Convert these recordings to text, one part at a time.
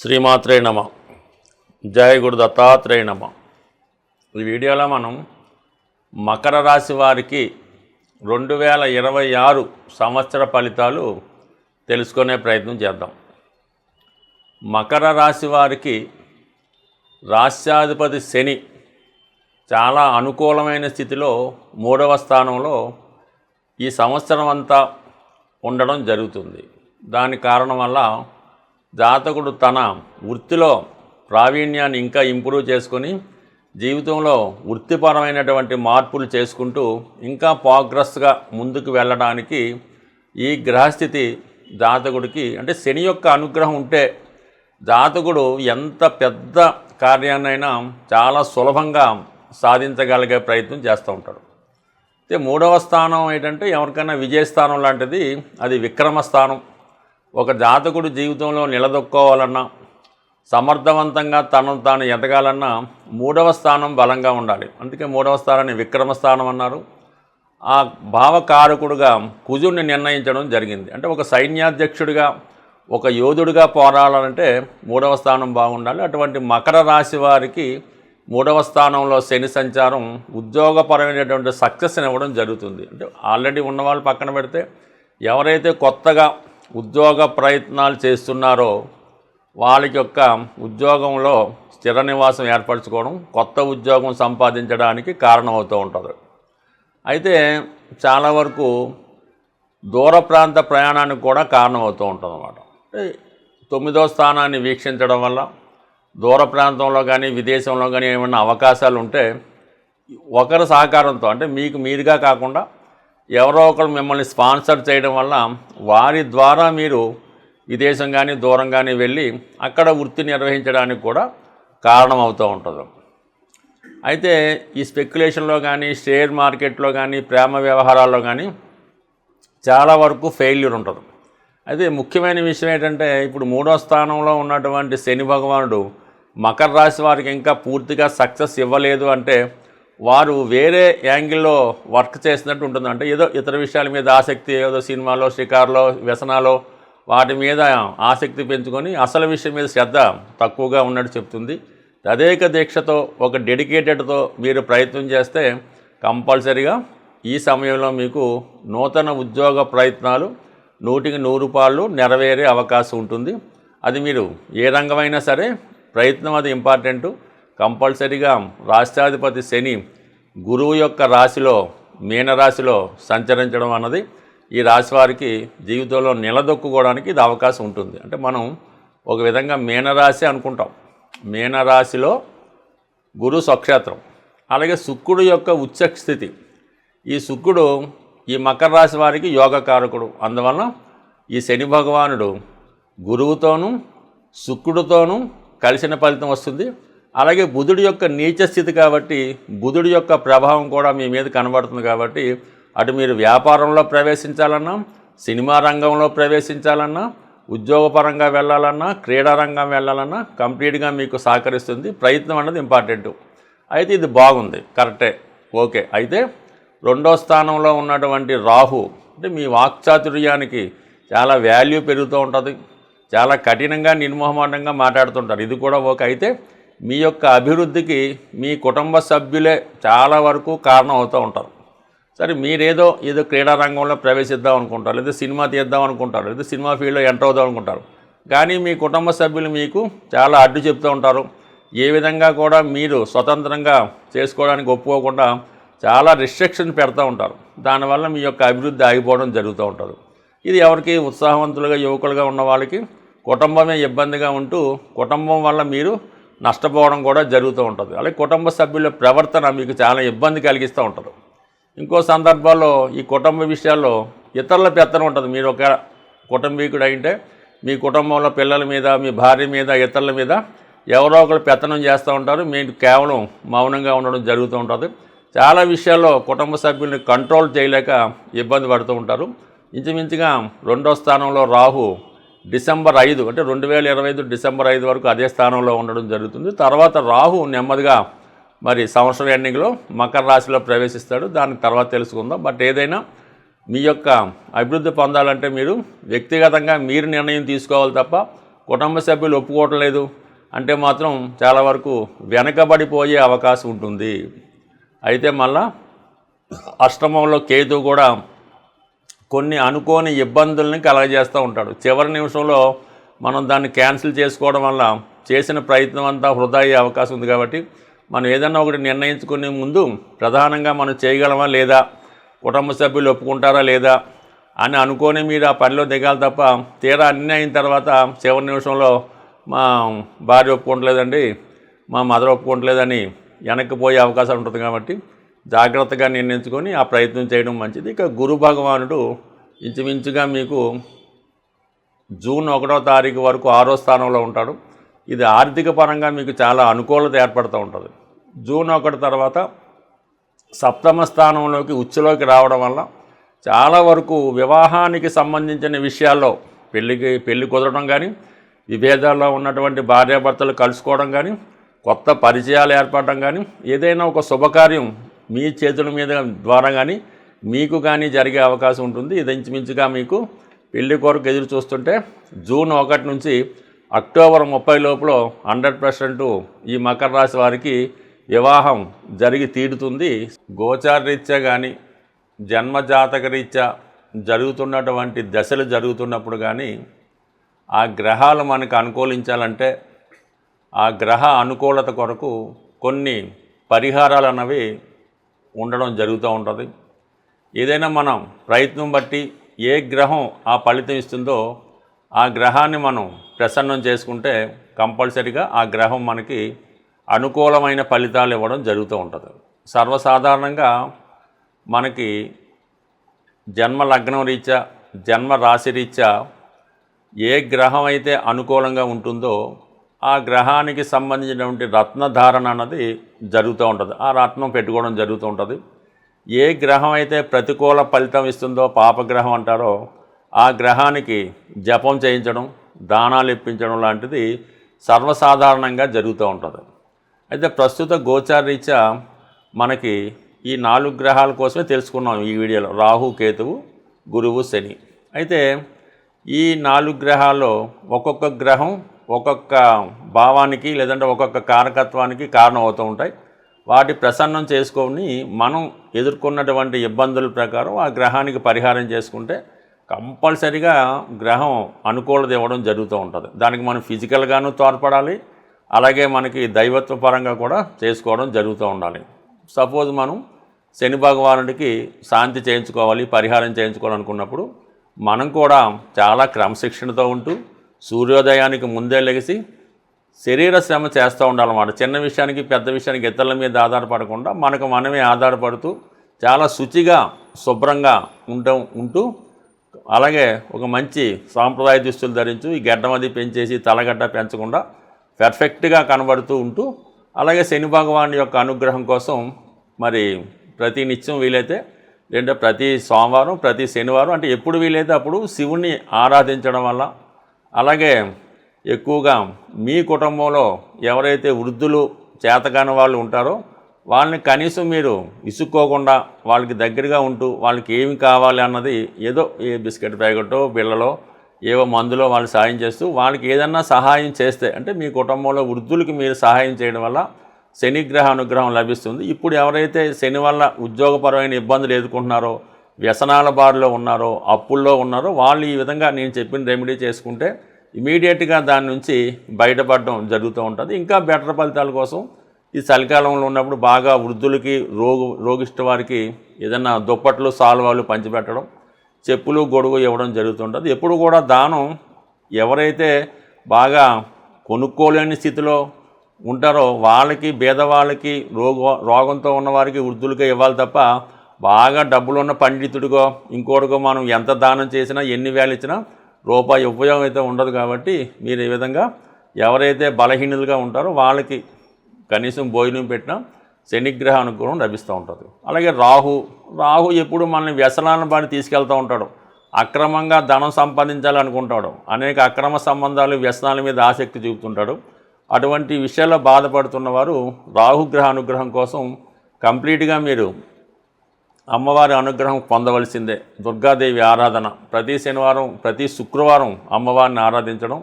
శ్రీమాత్రే నమ. జయ గురు దత్తాత్రేయ నమ. ఈ వీడియోలో మనం మకర రాశి వారికి రెండు వేల ఇరవై ఆరు సంవత్సర ఫలితాలు తెలుసుకునే ప్రయత్నం చేద్దాం. మకర రాశి వారికి రాష్ట్రాధిపతి శని చాలా అనుకూలమైన స్థితిలో మూడవ స్థానంలో ఈ సంవత్సరం అంతా ఉండడం జరుగుతుంది. దాని కారణం వల్ల జాతకుడు తన వృత్తిలో ప్రావీణ్యాన్ని ఇంకా ఇంప్రూవ్ చేసుకొని జీవితంలో వృత్తిపరమైనటువంటి మార్పులు చేసుకుంటూ ఇంకా ప్రోగ్రెస్గా ముందుకు వెళ్ళడానికి ఈ గ్రహస్థితి జాతకుడికి అంటే శని యొక్క అనుగ్రహం ఉంటే జాతకుడు ఎంత పెద్ద కార్యాన్నైనా చాలా సులభంగా సాధించగలిగే ప్రయత్నం చేస్తూ ఉంటాడు. అయితే మూడవ స్థానం ఏంటంటే ఎవరికైనా విజయస్థానం లాంటిది అది విక్రమ స్థానం ఒక జాతకుడు జీవితంలో నిలదొక్కోవాలన్నా సమర్థవంతంగా తనను తాను ఎదగాలన్నా మూడవ స్థానం బలంగా ఉండాలి. అందుకే మూడవ స్థానాన్ని విక్రమ స్థానం అన్నారు. ఆ భావకారకుడుగా కుజుడిని నిర్ణయించడం జరిగింది. అంటే ఒక సైన్యాధ్యక్షుడిగా ఒక యోధుడిగా పోరాడాలంటే మూడవ స్థానం బాగుండాలి. అటువంటి మకర రాశి వారికి మూడవ స్థానంలో శని సంచారం ఉద్యోగపరమైనటువంటి సక్సెస్ని ఇవ్వడం జరుగుతుంది. అంటే ఆల్రెడీ ఉన్నవాళ్ళు పక్కన పెడితే ఎవరైతే కొత్తగా ఉద్యోగ ప్రయత్నాలు చేస్తున్నారో వాళ్ళకి యొక్క ఉద్యోగంలో స్థిర నివాసం ఏర్పరచుకోవడం కొత్త ఉద్యోగం సంపాదించడానికి కారణమవుతూ ఉంటుంది. అయితే చాలా వరకు దూర ప్రాంత ప్రయాణానికి కూడా కారణమవుతూ ఉంటుంది అన్నమాట తొమ్మిదో స్థానాన్ని వీక్షించడం వల్ల దూర ప్రాంతంలో కానీ విదేశంలో కానీ ఏమైనా అవకాశాలు ఉంటే ఒకరి సహకారంతో అంటే మీకు మీరుగా కాకుండా ఎవరో ఒకరు మిమ్మల్ని స్పాన్సర్ చేయడం వల్ల వారి ద్వారా మీరు విదేశం కానీ దూరం కానీ వెళ్ళి అక్కడ వృత్తి నిర్వహించడానికి కూడా కారణమవుతూ ఉంటుంది. అయితే ఈ స్పెక్యులేషన్లో కానీ షేర్ మార్కెట్లో కానీ ప్రేమ వ్యవహారాల్లో కానీ చాలా వరకు ఫెయిల్యూర్ ఉంటుంది. అయితే ముఖ్యమైన విషయం ఏంటంటే ఇప్పుడు మూడో స్థానంలో ఉన్నటువంటి శని భగవానుడు మకర రాశి వారికి ఇంకా పూర్తిగా సక్సెస్ ఇవ్వలేదు అంటే వారు వేరే యాంగిల్లో వర్క్ చేసినట్టు ఉంటుంది. అంటే ఏదో ఇతర విషయాల మీద ఆసక్తి ఏదో సినిమాలో షికార్లో వ్యసనాలో వాటి మీద ఆసక్తి పెంచుకొని అసలు విషయం మీద శ్రద్ధ తక్కువగా ఉన్నట్టు చెప్తుంది. తదేక దీక్షతో ఒక డెడికేటెడ్తో మీరు ప్రయత్నం చేస్తే కంపల్సరిగా ఈ సమయంలో మీకు నూతన ఉద్యోగ ప్రయత్నాలు నూటికి నూరు పాళ్ళు నెరవేరే అవకాశం ఉంటుంది. అది మీరు ఏ రంగమైనా సరే ప్రయత్నం అది ఇంపార్టెంటు. కంపల్సరిగా రాష్ట్రాధిపతి శని గురువు యొక్క రాశిలో మీనరాశిలో సంచరించడం అన్నది ఈ రాశి వారికి జీవితంలో నిలదొక్కుకోవడానికి ఇది అవకాశం ఉంటుంది. అంటే మనం ఒక విధంగా మీనరాశి అనుకుంటాం. మీనరాశిలో గురు స్వక్షేత్రం అలాగే శుక్రుడు యొక్క ఉచ్చ స్థితి ఈ శుక్రుడు ఈ మకర రాశి వారికి యోగకారకుడు. అందువలన ఈ శని భగవానుడు గురువుతోనూ శుక్రుడితోనూ కలిసిన ఫలితం వస్తుంది. అలాగే బుధుడి యొక్క నీచ స్థితి కాబట్టి బుధుడి యొక్క ప్రభావం కూడా మీ మీద కనబడుతుంది కాబట్టి అటు మీరు వ్యాపారంలో ప్రవేశించాలన్నా సినిమా రంగంలో ప్రవేశించాలన్నా ఉద్యోగపరంగా వెళ్ళాలన్నా క్రీడా రంగం వెళ్ళాలన్నా కంప్లీట్గా మీకు సహకరిస్తుంది. ప్రయత్నం అన్నది ఇంపార్టెంట్. అయితే ఇది బాగుంది. కరెక్టే. ఓకే. అయితే రెండో స్థానంలో ఉన్నటువంటి రాహు అంటే మీ వాక్చాతుర్యానికి చాలా వాల్యూ పెరుగుతూ ఉంటుంది. చాలా కఠినంగా నిర్మోహమాటంగా మాట్లాడుతుంటారు. ఇది కూడా ఓకే. అయితే మీ యొక్క అభివృద్ధికి మీ కుటుంబ సభ్యులే చాలా వరకు కారణం అవుతూ ఉంటారు. సరే మీరేదో ఏదో క్రీడా రంగంలో ప్రవేశిద్దాం అనుకుంటారు లేదా సినిమా తీద్దాం అనుకుంటారు లేదా సినిమా ఫీల్డ్లో ఎంటర్ అవుదాం అనుకుంటారు. కానీ మీ కుటుంబ సభ్యులు మీకు చాలా అడ్డు చెప్తూ ఉంటారు. ఏ విధంగా కూడా మీరు స్వతంత్రంగా చేసుకోవడానికి ఒప్పుకోకుండా చాలా రిస్ట్రిక్షన్ పెడతా ఉంటారు. దానివల్ల మీ యొక్క అభివృద్ధి ఆగిపోవడం జరుగుతూ ఉంటుంది. ఇది ఎవరికి ఉత్సాహవంతులుగా యువకులుగా ఉన్న వాళ్ళకి కుటుంబమే ఇబ్బందిగా ఉంటూ కుటుంబం వల్ల మీరు నష్టపోవడం కూడా జరుగుతూ ఉంటుంది. అలాగే కుటుంబ సభ్యుల ప్రవర్తన మీకు చాలా ఇబ్బంది కలిగిస్తూ ఉంటుంది. ఇంకో సందర్భాల్లో ఈ కుటుంబ విషయాల్లో ఇతరుల పెత్తనం ఉంటుంది. మీరు ఒక కుటుంబీకుడు అయితే మీ కుటుంబంలో పిల్లల మీద మీ భార్య మీద ఇతరుల మీద ఎవరో ఒకరు పెత్తనం చేస్తూ ఉంటారు. మీరు కేవలం మౌనంగా ఉండడం జరుగుతూ ఉంటుంది. చాలా విషయాల్లో కుటుంబ సభ్యుల్ని కంట్రోల్ చేయలేక ఇబ్బంది పడుతూ ఉంటారు. ఇంచుమించుగా రెండో స్థానంలో రాహు డిసెంబర్ ఐదు అంటే రెండు వేల ఇరవై ఐదు డిసెంబర్ ఐదు వరకు అదే స్థానంలో ఉండడం జరుగుతుంది. తర్వాత రాహు నెమ్మదిగా మరి సంవత్సరం ఎండింగ్లో మకర రాశిలో ప్రవేశిస్తాడు. దాని తర్వాత తెలుసుకుందాం. బట్ ఏదైనా మీ యొక్క అభివృద్ధి పొందాలంటే మీరు వ్యక్తిగతంగా మీరు నిర్ణయం తీసుకోవాలి తప్ప కుటుంబ సభ్యులు ఒప్పుకోవటం లేదు. అంటే మాత్రం చాలా వరకు వెనకబడిపోయే అవకాశం ఉంటుంది. అయితే మళ్ళా అష్టమంలో కేతు కూడా కొన్ని అనుకోని ఇబ్బందుల్ని కలగజేస్తూ ఉంటాడు. చివరి నిమిషంలో మనం దాన్ని క్యాన్సిల్ చేసుకోవడం వల్ల చేసిన ప్రయత్నం అంతా వృధా అయ్యే అవకాశం ఉంది కాబట్టి మనం ఏదన్నా ఒకటి నిర్ణయించుకునే ముందు ప్రధానంగా మనం చేయగలమా లేదా కుటుంబ సభ్యులు ఒప్పుకుంటారా లేదా అని అనుకొని మీరు ఆ పనిలో దిగాలి తప్ప తీరా అన్నీ అయిన తర్వాత చివరి నిమిషంలో మా భార్య ఒప్పుకోవట్లేదండి మా మదర్ ఒప్పుకోవట్లేదని వెనక్కి పోయే అవకాశం ఉంటుంది కాబట్టి జాగ్రత్తగా నిర్ణయించుకొని ఆ ప్రయత్నం చేయడం మంచిది. ఇక గురు భగవానుడు ఇంచుమించుగా మీకు జూన్ ఒకటో తారీఖు వరకు ఆరో స్థానంలో ఉంటాడు. ఇది ఆర్థిక పరంగా మీకు చాలా అనుకూలత ఏర్పడుతూ ఉంటుంది. జూన్ ఒకటి తర్వాత సప్తమ స్థానంలోకి ఉచ్చులోకి రావడం వల్ల చాలా వరకు వివాహానికి సంబంధించిన విషయాల్లో పెళ్ళికి పెళ్ళి కుదరడం కానీ విభేదాల్లో ఉన్నటువంటి భార్యాభర్తలు కలుసుకోవడం కానీ కొత్త పరిచయాలు ఏర్పడడం కానీ ఏదైనా ఒక శుభకార్యం మీ చేతుల మీద ద్వారా కానీ మీకు కానీ జరిగే అవకాశం ఉంటుంది. ఇది ఇంచుమించుగా మీకు పెళ్ళి కొరకు ఎదురు చూస్తుంటే జూన్ ఒకటి నుంచి అక్టోబర్ ముప్పై లోపల హండ్రెడ్ పర్సెంట్ ఈ మకర రాశి వారికి వివాహం జరిగి తీరుతుంది. గోచారరీత్యా కానీ జన్మజాతక రీత్యా జరుగుతున్నటువంటి దశలు జరుగుతున్నప్పుడు కానీ ఆ గ్రహాలు మనకు అనుకూలించాలంటే ఆ గ్రహ అనుకూలత కొరకు కొన్ని పరిహారాలు అన్నవి ఉండడం జరుగుతూ ఉంటుంది. ఏదైనా మనం ప్రయత్నం బట్టి ఏ గ్రహం ఆ ఫలితం ఇస్తుందో ఆ గ్రహాన్ని మనం ప్రసన్నం చేసుకుంటే కంపల్సరిగా ఆ గ్రహం మనకి అనుకూలమైన ఫలితాలు ఇవ్వడం జరుగుతూ ఉంటుంది. సర్వసాధారణంగా మనకి జన్మ లగ్నం రీత్యా జన్మ రాశి రీత్యా ఏ గ్రహం అయితే అనుకూలంగా ఉంటుందో ఆ గ్రహానికి సంబంధించినటువంటి రత్నధారణ అన్నది జరుగుతూ ఉంటుంది. ఆ రత్నం పెట్టుకోవడం జరుగుతూ ఉంటుంది. ఏ గ్రహం అయితే ప్రతికూల ఫలితం ఇస్తుందో పాపగ్రహం అంటారో ఆ గ్రహానికి జపం చేయించడం దానాలు ఇప్పించడం లాంటిది సర్వసాధారణంగా జరుగుతూ ఉంటుంది. అయితే ప్రస్తుత గోచారీత్యా మనకి ఈ నాలుగు గ్రహాల కోసమే తెలుసుకున్నాం ఈ వీడియోలో. రాహు కేతువు గురువు శని. అయితే ఈ నాలుగు గ్రహాల్లో ఒక్కొక్క గ్రహం ఒక్కొక్క భావానికి లేదంటే ఒక్కొక్క కారకత్వానికి కారణం అవుతూ ఉంటాయి. వాటి ప్రసన్నం చేసుకొని మనం ఎదుర్కొన్నటువంటి ఇబ్బందుల ప్రకారం ఆ గ్రహానికి పరిహారం చేసుకుంటే కంపల్సరిగా గ్రహం అనుకూలత ఇవ్వడం జరుగుతూ ఉంటుంది. దానికి మనం ఫిజికల్గాను తోడ్పడాలి. అలాగే మనకి దైవత్వ పరంగా కూడా చేసుకోవడం జరుగుతూ ఉండాలి. సపోజ్ మనం శని భగవానుడికి శాంతి చేయించుకోవాలి పరిహారం చేయించుకోవాలనుకున్నప్పుడు మనం కూడా చాలా క్రమశిక్షణతో ఉంటూ సూర్యోదయానికి ముందే లెగిసి శరీర శ్రమ చేస్తూ ఉండాలన్నమాట. చిన్న విషయానికి పెద్ద విషయానికి ఇతరుల మీద ఆధారపడకుండా మనకు మనమే ఆధారపడుతూ చాలా శుచిగా శుభ్రంగా ఉండటం ఉంటూ అలాగే ఒక మంచి సాంప్రదాయ దుస్తులు ధరించు ఈ గడ్డం అది పెంచేసి తలగడ్డ పెంచకుండా పెర్ఫెక్ట్గా కనబడుతూ ఉంటూ అలాగే శని భగవాన్ యొక్క అనుగ్రహం కోసం మరి ప్రతి నిత్యం వీలైతే లేదంటే ప్రతి సోమవారం ప్రతి శనివారం అంటే ఎప్పుడు వీలైతే అప్పుడు శివుణ్ణి ఆరాధించడం వల్ల అలాగే ఎక్కువగా మీ కుటుంబంలో ఎవరైతే వృద్ధులు చేతకాని వాళ్ళు ఉంటారో వాళ్ళని కనీసం మీరు ఇసుక్కోకుండా వాళ్ళకి దగ్గరగా ఉంటూ వాళ్ళకి ఏమి కావాలి అన్నది ఏదో ఏ బిస్కెట్ ప్యాకెటో బిళ్ళలో ఏవో మందులో వాళ్ళు సాయం చేస్తూ వాళ్ళకి ఏదన్నా సహాయం చేస్తే అంటే మీ కుటుంబంలో వృద్ధులకి మీరు సహాయం చేయడం వల్ల శనిగ్రహ అనుగ్రహం లభిస్తుంది. ఇప్పుడు ఎవరైతే శని వల్ల ఉద్యోగపరమైన ఇబ్బందులు ఎదుర్కొంటున్నారో వ్యసనాల బారిలో ఉన్నారో అప్పుల్లో ఉన్నారో వాళ్ళు ఈ విధంగా నేను చెప్పిన రెమెడీ చేసుకుంటే ఇమీడియట్గా దాని నుంచి బయటపడడం జరుగుతూ ఉంటుంది. ఇంకా బెటర్ ఫలితాల కోసం ఈ చలికాలంలో ఉన్నప్పుడు బాగా వృద్ధులకి రోగు రోగిష్ట వారికి ఏదైనా దుప్పట్లు సాల్వాలు పంచిపెట్టడం చెప్పులు గొడుగు ఇవ్వడం జరుగుతుంటుంది ఎప్పుడు కూడా దానం ఎవరైతే బాగా కొనుక్కోలేని స్థితిలో ఉంటారో వాళ్ళకి పేదవాళ్ళకి రోగ రోగంతో ఉన్నవారికి వృద్ధులకే ఇవ్వాలి తప్ప బాగా డబ్బులున్న పండితుడిగో ఇంకోటిగో మనం ఎంత దానం చేసినా ఎన్ని వేలు ఇచ్చినా రూపాయి ఉపయోగం అయితే ఉండదు కాబట్టి మీరు ఈ విధంగా ఎవరైతే బలహీనులుగా ఉంటారో వాళ్ళకి కనీసం భోజనం పెట్టినా శనిగ్రహ అనుగ్రహం లభిస్తూ ఉంటుంది. అలాగే రాహు రాహు ఎప్పుడు మనల్ని వ్యసనాలను బాడి తీసుకెళ్తూ ఉంటాడు. అక్రమంగా ధనం సంపాదించాలనుకుంటాడు. అనేక అక్రమ సంబంధాలు వ్యసనాల మీద ఆసక్తి చూపుతుంటాడు. అటువంటి విషయాల్లో బాధపడుతున్న వారు రాహుగ్రహ అనుగ్రహం కోసం కంప్లీట్గా మీరు అమ్మవారి అనుగ్రహం పొందవలసిందే. దుర్గాదేవి ఆరాధన. ప్రతి శనివారం ప్రతి శుక్రవారం అమ్మవారిని ఆరాధించడం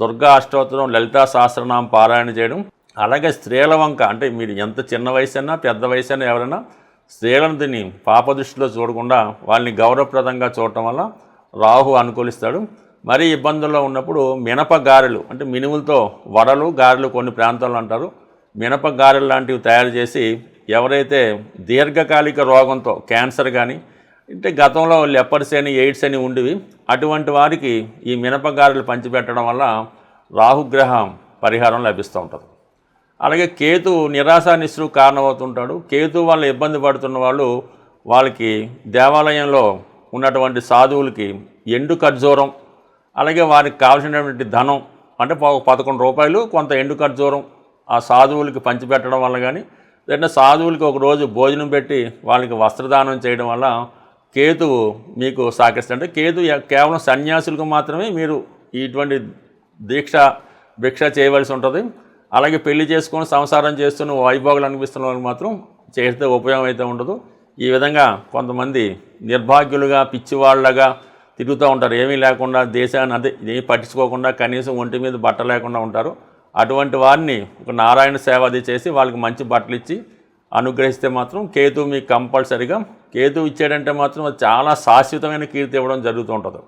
దుర్గా అష్టోత్తరం లలితా సహస్రనామం పారాయణ చేయడం అలాగే స్త్రీల వంక. అంటే మీరు ఎంత చిన్న వయసు అయినా పెద్ద వయసైనా ఎవరైనా స్త్రీలను దీన్ని పాపదృష్టిలో చూడకుండా వాళ్ళని గౌరవప్రదంగా చూడటం వల్ల రాహు అనుకూలిస్తాడు. మరీ ఇబ్బందుల్లో ఉన్నప్పుడు మినప గారెలు అంటే మినుములతో వడలు గారెలు కొన్ని ప్రాంతాల్లో అంటారు. మినప గారెలు లాంటివి తయారు చేసి ఎవరైతే దీర్ఘకాలిక రోగంతో క్యాన్సర్ కానీ అంటే గతంలో లెపర్స్ అని ఎయిడ్స్ అని ఉండేవి అటువంటి వారికి ఈ మినపగారెలు పంచిపెట్టడం వల్ల రాహుగ్రహం పరిహారం లభిస్తూ ఉంటుంది. అలాగే కేతు నిరాశా నిస్సు కారణమవుతుంటాడు. కేతు వల్ల ఇబ్బంది పడుతున్న వాళ్ళు వాళ్ళకి దేవాలయంలో ఉన్నటువంటి సాధువులకి ఎండు ఖర్జూరం అలాగే వారికి కావాల్సినటువంటి ధనం అంటే పదకొండు రూపాయలు కొంత ఎండు ఖర్జూరం ఆ సాధువులకి పంచిపెట్టడం వల్ల కానీ లేదంటే సాధువులకి ఒకరోజు భోజనం పెట్టి వాళ్ళకి వస్త్రదానం చేయడం వల్ల కేతువు మీకు సాకిస్తుంది అంటే కేతు కేవలం సన్యాసులకు మాత్రమే మీరు ఇటువంటి దీక్ష భిక్ష చేయవలసి ఉంటుంది. అలాగే పెళ్ళి చేసుకొని సంసారం చేస్తున్న వైభోగులు అనిపిస్తున్న వాళ్ళకి మాత్రం చేస్తే ఉపయోగం అయితే ఉండదు. ఈ విధంగా కొంతమంది నిర్భాగ్యులుగా పిచ్చివాళ్ళగా తిరుగుతూ ఉంటారు. ఏమీ లేకుండా దేశాన్ని అదే ఏమీ పట్టించుకోకుండా కనీసం ఒంటి మీద బట్ట లేకుండా ఉంటారు. అటువంటి వారిని ఒక నారాయణ సేవ అది చేసి వాళ్ళకి మంచి బట్టలు ఇచ్చి అనుగ్రహిస్తే మాత్రం కేతు మీకు కంపల్సరిగా కేతు ఇచ్చాడంటే మాత్రం అది చాలా శాశ్వతమైన కీర్తి ఇవ్వడం జరుగుతూ ఉంటుంది.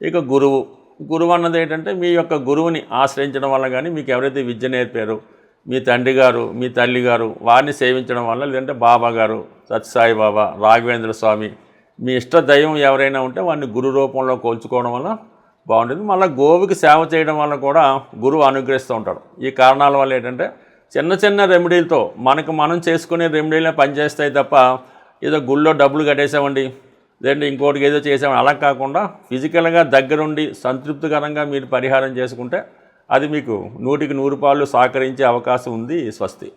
ఇక గురువు గురువు అన్నది ఏంటంటే మీ యొక్క గురువుని ఆశ్రయించడం వల్ల కానీ మీకు ఎవరైతే విద్య నేర్పారో మీ తండ్రి గారు మీ తల్లి గారు వారిని సేవించడం వల్ల లేదంటే బాబా గారు సత్యసాయి బాబా రాఘవేంద్ర స్వామి మీ ఇష్ట దైవం ఎవరైనా ఉంటే వారిని గురు రూపంలో కోల్చుకోవడం వల్ల బాగుంటుంది. మళ్ళీ గోవుకి సేవ చేయడం వల్ల కూడా గురువు అనుగ్రహిస్తూ ఉంటాడు. ఈ కారణాల వల్ల ఏంటంటే చిన్న చిన్న రెమెడీలతో మనకు మనం చేసుకునే రెమెడీలే పనిచేస్తాయి తప్ప ఏదో గుళ్ళో డబ్బులు కట్టేసామండి లేదంటే ఇంకోటికి ఏదో చేసామని అలా కాకుండా ఫిజికల్గా దగ్గరుండి సంతృప్తికరంగా మీరు పరిహారం చేసుకుంటే అది మీకు నూటికి నూరు పాలు సహకరించే అవకాశం ఉంది స్వస్తి.